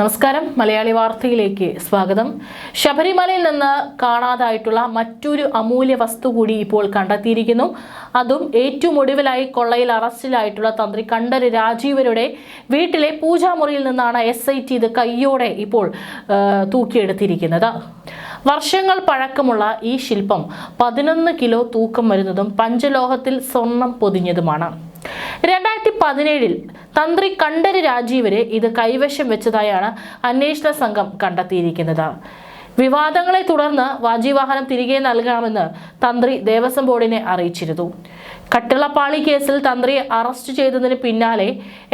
നമസ്കാരം. മലയാളി വാർത്തയിലേക്ക് സ്വാഗതം. ശബരിമലയിൽ നിന്ന് കാണാതായിട്ടുള്ള മറ്റൊരു അമൂല്യ വസ്തു കൂടി ഇപ്പോൾ കണ്ടെത്തിയിരിക്കുന്നു. അതും ഏറ്റവും ഒടുവിലായി കൊള്ളയിൽ അറസ്റ്റിലായിട്ടുള്ള തന്ത്രി കണ്ഠര് രാജീവരുടെ വീട്ടിലെ പൂജാമുറിയിൽ നിന്നാണ് എസ് ഐ ടി ഇത് കയ്യോടെ ഇപ്പോൾ തൂക്കിയെടുത്തിരിക്കുന്നത്. വർഷങ്ങൾ പഴക്കമുള്ള ഈ ശില്പം പതിനൊന്ന് കിലോ തൂക്കം വരുന്നതും പഞ്ചലോഹത്തിൽ സ്വർണം പൊതിഞ്ഞതുമാണ്. രണ്ടായിരത്തി പതിനേഴിൽ തന്ത്രി കണ്ഠര് രാജീവരെ ഇത് കൈവശം വെച്ചതായാണ് അന്വേഷണ സംഘം കണ്ടെത്തിയിരിക്കുന്നത്. വിവാദങ്ങളെ തുടർന്ന് വാജിവാഹനം തിരികെ നൽകണമെന്ന് തന്ത്രി ദേവസ്വം ബോർഡിനെ അറിയിച്ചിരുന്നു. കട്ടിളപ്പാളി കേസിൽ തന്ത്രിയെ അറസ്റ്റ് ചെയ്തതിന് പിന്നാലെ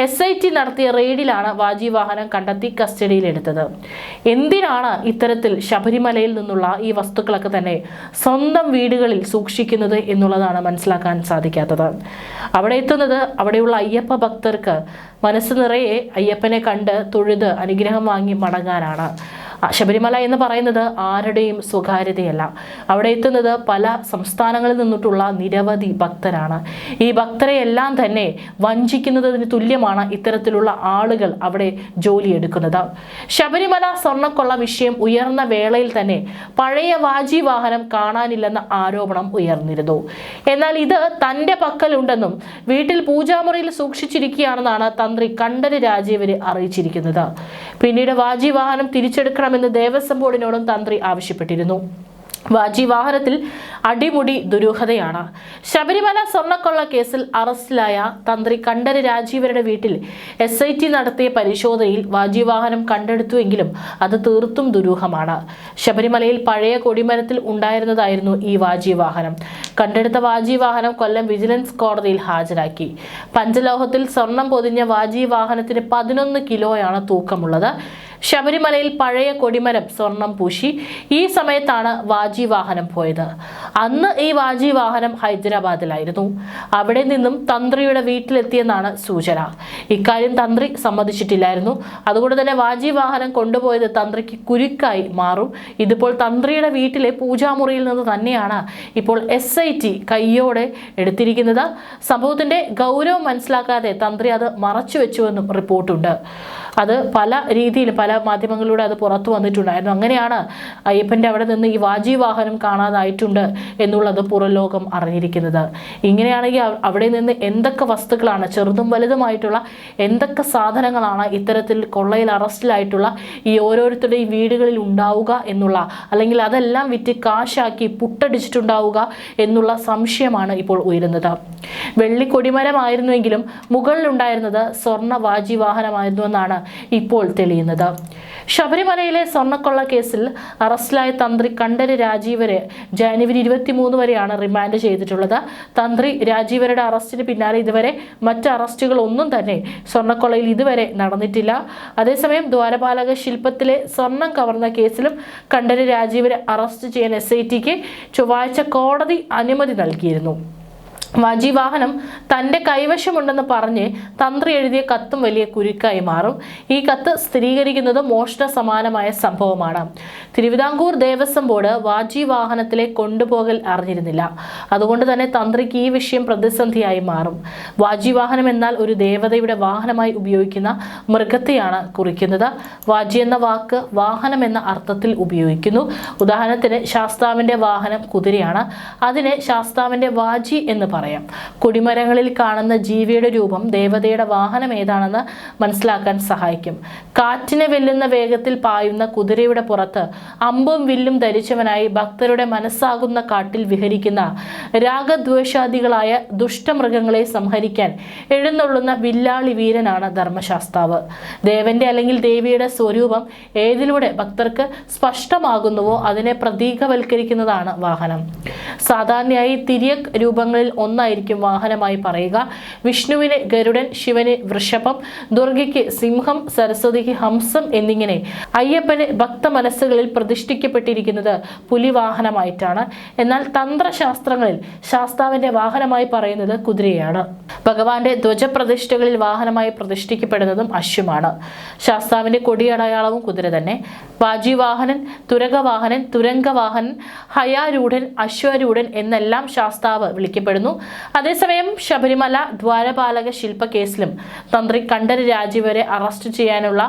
എസ് ഐ ടി നടത്തിയ റെയ്ഡിലാണ് വാജി വാഹനം കണ്ടെത്തി കസ്റ്റഡിയിലെടുത്തത്. എന്തിനാണ് ഇത്തരത്തിൽ ശബരിമലയിൽ നിന്നുള്ള ഈ വസ്തുക്കളൊക്കെ തന്നെ സ്വന്തം വീടുകളിൽ സൂക്ഷിക്കുന്നത് എന്നുള്ളതാണ് മനസ്സിലാക്കാൻ സാധിക്കാത്തത്. അവിടെ എത്തുന്നത് അവിടെയുള്ള അയ്യപ്പ ഭക്തർക്ക് മനസ്സ് നിറയെ അയ്യപ്പനെ കണ്ട് തൊഴുത് അനുഗ്രഹം വാങ്ങി മടങ്ങാനാണ്. ശബരിമല എന്ന് പറയുന്നത് ആരുടെയും സ്വകാര്യതയല്ല. അവിടെ എത്തുന്നത് പല സംസ്ഥാനങ്ങളിൽ നിന്നിട്ടുള്ള നിരവധി ഭക്തരാണ്. ഈ ഭക്തരെ എല്ലാം തന്നെ വഞ്ചിക്കുന്നതിന് തുല്യമാണ് ഇത്തരത്തിലുള്ള ആളുകൾ അവിടെ ജോലിയെടുക്കുന്നത്. ശബരിമല സ്വർണക്കൊള്ള വിഷയം ഉയർന്ന വേളയിൽ തന്നെ പഴയ വാജി വാഹനം കാണാനില്ലെന്ന ആരോപണം ഉയർന്നിരുന്നു. എന്നാൽ ഇത് തന്റെ പക്കലുണ്ടെന്നും വീട്ടിൽ പൂജാമുറിയിൽ സൂക്ഷിച്ചിരിക്കുകയാണെന്നാണ് തന്ത്രി കണ്ഠര് രാജീവര് അറിയിച്ചിരിക്കുന്നത്. പിന്നീട് വാജി വാഹനം തിരിച്ചെടുക്കണമെന്ന് ദേവസ്വം ബോർഡിനോടും തന്ത്രി ആവശ്യപ്പെട്ടിരുന്നു. വാജി വാഹനത്തിൽ അടിമുടി ദുരൂഹതയാണ്. ശബരിമല സ്വർണക്കൊള്ള കേസിൽ അറസ്റ്റിലായ തന്ത്രി കണ്ഠര് രാജീവരുടെ വീട്ടിൽ എസ് ഐ ടി നടത്തിയ പരിശോധനയിൽ വാജി വാഹനം കണ്ടെടുത്തുവെങ്കിലും അത് തീർത്തും ദുരൂഹമാണ്. ശബരിമലയിൽ പഴയ കൊടിമരത്തിൽ ഉണ്ടായിരുന്നതായിരുന്നു ഈ വാജി വാഹനം. കണ്ടെടുത്ത വാജി വാഹനം കൊല്ലം വിജിലൻസ് കോടതിയിൽ ഹാജരാക്കി. പഞ്ചലോഹത്തിൽ സ്വർണം പൊതിഞ്ഞ വാജി വാഹനത്തിന് പതിനൊന്ന് കിലോയാണ് തൂക്കമുള്ളത്. ശബരിമലയിൽ പഴയ കൊടിമരം സ്വർണം പൂശി. ഈ സമയത്താണ് വാജി വാഹനം പോയത്. അന്ന് ഈ വാജി വാഹനം ഹൈദരാബാദിലായിരുന്നു. അവിടെ നിന്നും തന്ത്രിയുടെ വീട്ടിലെത്തിയെന്നാണ് സൂചന. ഇക്കാര്യം തന്ത്രി സമ്മതിച്ചിട്ടില്ലായിരുന്നു. അതുകൊണ്ട് തന്നെ വാജി വാഹനം കൊണ്ടുപോയത് തന്ത്രിക്ക് കുരുക്കായി മാറും. ഇതിപ്പോൾ തന്ത്രിയുടെ വീട്ടിലെ പൂജാമുറിയിൽ നിന്ന് തന്നെയാണ് ഇപ്പോൾ എസ് ഐ ടി കയ്യോടെ എടുത്തിരിക്കുന്നത്. സംഭവത്തിന്റെ ഗൗരവം മനസ്സിലാക്കാതെ തന്ത്രി അത് മറച്ചു വെച്ചുവെന്നും റിപ്പോർട്ടുണ്ട്. അത് പല രീതിയിൽ പല മാധ്യമങ്ങളിലൂടെ അത് പുറത്തു വന്നിട്ടുണ്ടായിരുന്നു. അങ്ങനെയാണ് അയ്യപ്പന്റെ അവിടെ നിന്ന് ഈ വാജി വാഹനം കാണാതായിട്ടുണ്ട് എന്നുള്ളത് പുറലോകം അറിഞ്ഞിരിക്കുന്നത്. ഇങ്ങനെയാണെങ്കിൽ അവിടെ നിന്ന് എന്തൊക്കെ വസ്തുക്കളാണ് ചെറുതും വലുതുമായിട്ടുള്ള എന്തൊക്കെ സാധനങ്ങളാണ് ഇത്തരത്തിൽ കൊള്ളയിൽ അറസ്റ്റിലായിട്ടുള്ള ഈ ഓരോരുത്തരുടെയും വീടുകളിൽ ഉണ്ടാവുക എന്നുള്ള അല്ലെങ്കിൽ അതെല്ലാം വിറ്റ് കാശാക്കി പുട്ടടിച്ചിട്ടുണ്ടാവുക എന്നുള്ള സംശയമാണ് ഇപ്പോൾ ഉയരുന്നത്. വെള്ളി കൊടിമരമായിരുന്നുവെങ്കിലും മുകളിലുണ്ടായിരുന്നത് സ്വർണ വാജി വാഹനമായിരുന്നു എന്നാണ് ഇപ്പോൾ തെളിയുന്നത്. ശബരിമലയിലെ സ്വർണക്കൊള്ള കേസിൽ അറസ്റ്റിലായ തന്ത്രി കണ്ഠര് രാജീവരെ ജനുവരി ഇരുപത്തിമൂന്ന് വരെയാണ് റിമാൻഡ് ചെയ്തിട്ടുള്ളത്. തന്ത്രി രാജീവരുടെ അറസ്റ്റിന് പിന്നാലെ ഇതുവരെ മറ്റ് അറസ്റ്റുകൾ ഒന്നും തന്നെ സ്വർണക്കൊള്ളയിൽ ഇതുവരെ നടന്നിട്ടില്ല. അതേസമയം ദ്വാരപാലക ശില്പത്തിലെ സ്വർണം കവർന്ന കേസിലും കണ്ഠര് രാജീവരെ അറസ്റ്റ് ചെയ്യാൻ എസ് ഐ ടിക്ക് ചൊവ്വാഴ്ച കോടതി അനുമതി നൽകിയിരുന്നു. വാജി വാഹനം തന്റെ കൈവശമുണ്ടെന്ന് പറഞ്ഞ് തന്ത്രി എഴുതിയ കത്തും വലിയ കുരുക്കായി മാറും. ഈ കത്ത് സ്ഥിരീകരിക്കുന്നത് മോഷണ സമാനമായ സംഭവമാണ്. തിരുവിതാംകൂർ ദേവസ്വം ബോർഡ് വാജി വാഹനത്തിലെ കൊണ്ടുപോകൽ അറിഞ്ഞിരുന്നില്ല. അതുകൊണ്ട് തന്നെ തന്ത്രിക്ക് ഈ വിഷയം പ്രതിസന്ധിയായി മാറും. വാജി വാഹനം എന്നാൽ ഒരു ദേവതയുടെ വാഹനമായി ഉപയോഗിക്കുന്ന മൃഗത്തെയാണ് കുറിക്കുന്നത്. വാജി എന്ന വാക്ക് വാഹനം എന്ന അർത്ഥത്തിൽ ഉപയോഗിക്കുന്നു. ഉദാഹരണത്തിന് ശാസ്താവിന്റെ വാഹനം കുതിരയാണ്. അതിനെ ശാസ്താവിന്റെ വാജി എന്ന് പറയാം. കൊടിമരങ്ങളിൽ കാണുന്ന ജീവിയുടെ രൂപം ദേവതയുടെ വാഹനം ഏതാണെന്ന് മനസ്സിലാക്കാൻ സഹായിക്കും. കാറ്റിനെ വെല്ലുന്ന വേഗത്തിൽ പായുന്ന കുതിരയുടെ പുറത്ത് അമ്പും വില്ലും ധരിച്ചവനായി ഭക്തരുടെ മനസ്സാകുന്ന കാട്ടിൽ വിഹരിക്കുന്ന രാഗദ്വേഷാദികളായ ദുഷ്ടമൃഗങ്ങളെ സംഹരിക്കാൻ എഴുന്നള്ളുന്ന വില്ലാളി വീരനാണ് ധർമ്മശാസ്താവ്. ദേവന്റെ അല്ലെങ്കിൽ ദേവിയുടെ സ്വരൂപം ഏതിലൂടെ ഭക്തർക്ക് സ്പഷ്ടമാകുന്നുവോ അതിനെ പ്രതീകവൽക്കരിക്കുന്നതാണ് വാഹനം. സാധാരണയായി തിരിയക് രൂപങ്ങളിൽ ഒന്നായിരിക്കും വാഹനമായി പറയുക. വിഷ്ണുവിന് ഗരുഡൻ ശിവന് വൃഷഭം ദുർഗയ്ക്ക് സിംഹം സരസ്വതിക്ക് ഹംസം എന്നിങ്ങനെ അയ്യപ്പന് ഭക്ത മനസ്സുകളിൽ പ്രതിഷ്ഠിക്കപ്പെട്ടിരിക്കുന്നത് പുലിവാഹനമായിട്ടാണ്. എന്നാൽ തന്ത്രശാസ്ത്രങ്ങളിൽ ശാസ്താവിന്റെ വാഹനമായി പറയുന്നത് കുതിരയാണ്. ഭഗവാന്റെ ധ്വജപ്രതിഷ്ഠകളിൽ വാഹനമായി പ്രതിഷ്ഠിക്കപ്പെടുന്നതും അശ്വമാണ്. ശാസ്താവിന്റെ കൊടിയടയാളവും കുതിര തന്നെ. വാജിവാഹനൻ തുരകവാഹനൻ തുരങ്കവാഹനൻ ഹയാരൂഢൻ അശ്വരൂഢൻ എന്നെല്ലാം ശാസ്താവ് വിളിക്കപ്പെടുന്നു. അതേസമയം ശബരിമല ദ്വാരപാലക ശില്പ കേസിലും തന്ത്രി കണ്ഠര് രാജീവരെ അറസ്റ്റ് ചെയ്യാനുള്ള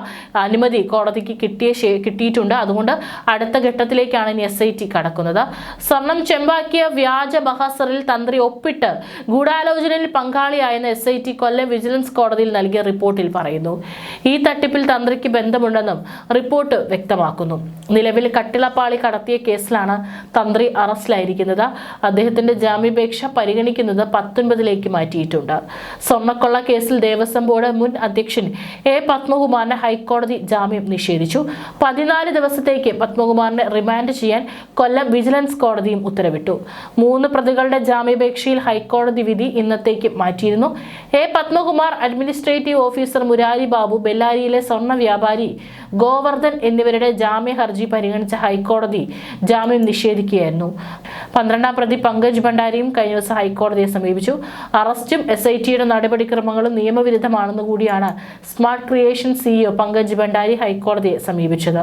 അനുമതി കോടതിക്ക് കിട്ടിയ കിട്ടിയിട്ടുണ്ട്. അതുകൊണ്ട് അടുത്ത ഘട്ടത്തിലേക്കാണ് ഇനി എസ് ഐ ടി കടക്കുന്നത്. സ്വർണം ചെമ്പാക്കിയ വ്യാജ ബഹാസറിൽ തന്ത്രി ഒപ്പിട്ട് ഗൂഢാലോചനയിൽ പങ്കാളിയായെന്ന് S I T Kollam vigilance കോടതിയിൽ നൽകിയ റിപ്പോർട്ടിൽ പറയുന്നു. ഈ തട്ടിപ്പിൽ തന്ത്രിക്ക് ബന്ധമുണ്ടെന്നും റിപ്പോർട്ട് വ്യക്തമാക്കുന്നു. നിലവിൽ കട്ടിളപ്പാളി കടത്തിയ കേസിലാണ് തന്ത്രി അറസ്റ്റിലായിരിക്കുന്നത്. അദ്ദേഹത്തിന്റെ ജാമ്യാപേക്ഷ പരിഗണിക്കുന്നത് പത്തൊൻപതിലേക്ക് മാറ്റിയിട്ടുണ്ട്. സ്വർണക്കൊള്ള കേസിൽ ദേവസ്വം ബോർഡ് മുൻ അധ്യക്ഷൻ എ പത്മകുമാറിന് ഹൈക്കോടതി ജാമ്യം നിഷേധിച്ചു. പതിനാല് ദിവസത്തേക്ക് പത്മകുമാറിനെ റിമാൻഡ് ചെയ്യാൻ കൊല്ലം വിജിലൻസ് കോടതിയും ഉത്തരവിട്ടു. മൂന്ന് പ്രതികളുടെ ജാമ്യാപേക്ഷയിൽ ഹൈക്കോടതി വിധി ഇന്നത്തേക്ക് മാറ്റിയിരുന്നു. A Padmakumar administrative officer Murari Babu ബെല്ലാരിയിലെ സ്വർണ വ്യാപാരി ഗോവർദ്ധൻ എന്നിവരുടെ ജാമ്യ ഹർജി പരിഗണിച്ച ഹൈക്കോടതി ജാമ്യം നിഷേധിക്കുകയായിരുന്നു. പന്ത്രണ്ടാം പ്രതി പങ്കജ് ഭണ്ഡാരിയും കഴിഞ്ഞ ദിവസം ഹൈക്കോടതിയെ സമീപിച്ചു. അറസ്റ്റും എസ് ഐ ടിയുടെ നടപടിക്രമങ്ങളും നിയമവിരുദ്ധമാണെന്ന് കൂടിയാണ് smart creation CEO Pankaj Bhandari ഹൈക്കോടതിയെ സമീപിച്ചത്.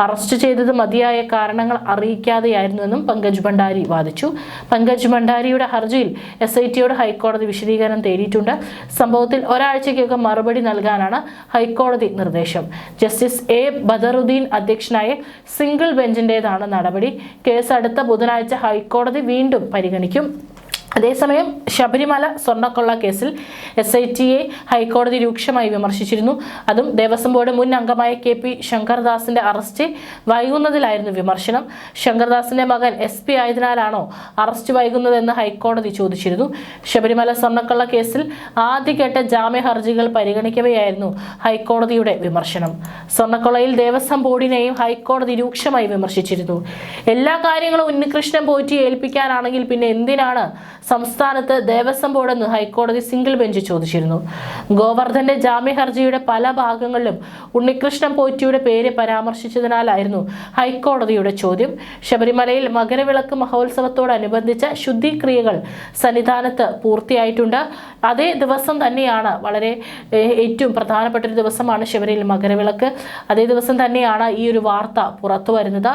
അറസ്റ്റ് ചെയ്തത് മതിയായ കാരണങ്ങൾ അറിയിക്കാതെയായിരുന്നുവെന്നും പങ്കജ് ഭണ്ഡാരി വാദിച്ചു. പങ്കജ് ഭണ്ഡാരിയുടെ ഹർജിയിൽ എസ് ഐ ടിയോട് ഹൈക്കോടതി വിശദീകരണം തേടിയിട്ടുണ്ട്. സംഭവത്തിൽ ഒരാഴ്ചയ്ക്കകം മറുപടി നൽകാനാണ് ഹൈക്കോടതി നിർദ്ദേശം. ജസ്റ്റിസ് എ ബദറുദ്ദീൻ അധ്യക്ഷനായ സിംഗിൾ ബെഞ്ചിന്റേതാണ് നടപടി. കേസ് അടുത്ത ബുധനാഴ്ച ഹൈക്കോടതി വീണ്ടും പരിഗണിക്കും. അതേസമയം ശബരിമല സ്വർണക്കൊള്ള കേസിൽ എസ് ഐ ടിയെ ഹൈക്കോടതി രൂക്ഷമായി വിമർശിച്ചിരുന്നു. അതും ദേവസ്വം ബോർഡ് മുൻ അംഗമായ കെ പി ശങ്കർദാസിന്റെ അറസ്റ്റ് വൈകുന്നതിലായിരുന്നു വിമർശനം. ശങ്കർദാസിന്റെ മകൻ എസ് പി ആയതിനാലാണോ അറസ്റ്റ് വൈകുന്നതെന്ന് ഹൈക്കോടതി ചോദിച്ചിരുന്നു. ശബരിമല സ്വർണക്കൊള്ള കേസിൽ ആദ്യഘട്ട ജാമ്യ ഹർജികൾ പരിഗണിക്കവെയായിരുന്നു ഹൈക്കോടതിയുടെ വിമർശനം. സ്വർണക്കൊള്ളയിൽ ദേവസ്വം ബോർഡിനെയും ഹൈക്കോടതി രൂക്ഷമായി വിമർശിച്ചിരുന്നു. എല്ലാ കാര്യങ്ങളും ഉണ്ണികൃഷ്ണൻ പോറ്റി ഏൽപ്പിക്കാനാണെങ്കിൽ പിന്നെ എന്തിനാണ് സംസ്ഥാനത്ത് ദേവസ്വം ബോർഡെന്ന് ഹൈക്കോടതി സിംഗിൾ ബെഞ്ച് ചോദിച്ചിരുന്നു. ഗോവർദ്ധന്റെ ജാമ്യ ഹർജിയുടെ പല ഭാഗങ്ങളിലും ഉണ്ണികൃഷ്ണൻ പോറ്റിയുടെ പേര് പരാമർശിച്ചതിനാലായിരുന്നു ഹൈക്കോടതിയുടെ ചോദ്യം. ശബരിമലയിൽ മകരവിളക്ക് മഹോത്സവത്തോടനുബന്ധിച്ച ശുദ്ധിക്രിയകൾ സന്നിധാനത്ത് പൂർത്തിയായിട്ടുണ്ട്. അതേ ദിവസം തന്നെയാണ് വളരെ ഏറ്റവും പ്രധാനപ്പെട്ട ഒരു ദിവസമാണ് ശബരിയിൽ മകരവിളക്ക്. അതേ ദിവസം തന്നെയാണ് ഈ ഒരു വാർത്ത പുറത്തു വരുന്നത്.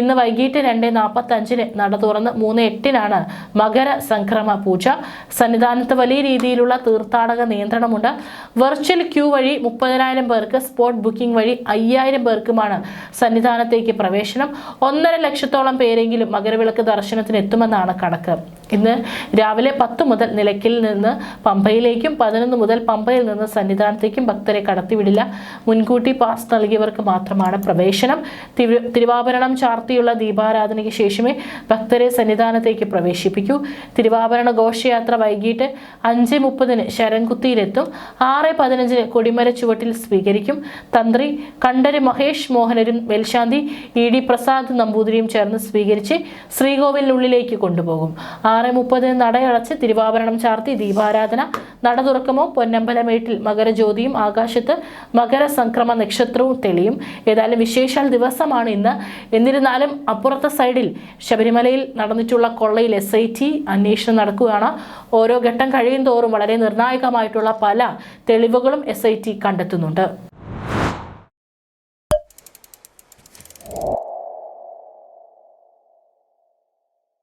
ഇന്ന് വൈകിട്ട് രണ്ട് നാൽപ്പത്തി അഞ്ചിന് നട തുറന്ന് മൂന്ന് എട്ടിനാണ് മകര സംക്രമ പൂജ. സന്നിധാനത്ത് വലിയ രീതിയിലുള്ള തീർത്ഥാടക നിയന്ത്രണമുണ്ട്. വെർച്വൽ ക്യൂ വഴി മുപ്പതിനായിരം പേർക്ക് സ്പോട്ട് ബുക്കിംഗ് വഴി അയ്യായിരം പേർക്കുമാണ് സന്നിധാനത്തേക്ക് പ്രവേശനം. ഒന്നര ലക്ഷത്തോളം പേരെങ്കിലും മകരവിളക്ക് ദർശനത്തിന് എത്തുമെന്നാണ് കണക്ക്. ഇന്ന് രാവിലെ പത്ത് മുതൽ നിലയ്ക്കിൽ നിന്ന് പമ്പയിലേക്കും പതിനൊന്ന് മുതൽ പമ്പയിൽ നിന്ന് സന്നിധാനത്തേക്കും ഭക്തരെ കടത്തിവിടില്ല. മുൻകൂട്ടി പാസ് നൽകിയവർക്ക് മാത്രമാണ് പ്രവേശനം. തിരുവാഭരണം ചാർത്തിയുള്ള ദീപാരാധനയ്ക്ക് ശേഷമേ ഭക്തരെ സന്നിധാനത്തേക്ക് പ്രവേശിപ്പിക്കൂ. തിരുവാഭരണ ഘോഷയാത്ര വൈകിട്ട് അഞ്ച് മുപ്പതിന് ശരംകുത്തിയിലെത്തും ആറ് പതിനഞ്ചിന് കൊടിമര ചുവട്ടിൽ സ്വീകരിക്കും. തന്ത്രി കണ്ഠര് മഹേഷ് മോഹനരും മേൽശാന്തി ഇ ഡി പ്രസാദ് നമ്പൂതിരിയും ചേർന്ന് സ്വീകരിച്ച് ശ്രീകോവിലിനുള്ളിലേക്ക് കൊണ്ടുപോകും. ആറ് മുപ്പതിന് നടയടച്ച് തിരുവാഭരണം ചാർത്തി ദീപാരാധന നട തുറക്കുമോ പൊന്നമ്പലമേട്ടിൽ മകരജ്യോതിയും ആകാശത്ത് മകരസംക്രമ നക്ഷത്രവും തെളിയും. ഏതായാലും വിശേഷാൽ ദിവസമാണ് ഇന്ന്. എന്നിരുന്നാലും അപ്പുറത്തെ സൈഡിൽ ശബരിമലയിൽ നടന്നിട്ടുള്ള കൊള്ളയിൽ എസ് ഐ ടി അന്വേഷണം നടക്കുകയാണ്. ഓരോ ഘട്ടം കഴിയും തോറും വളരെ നിർണായകമായിട്ടുള്ള പല തെളിവുകളും എസ് ഐ ടി കണ്ടെത്തുന്നുണ്ട്.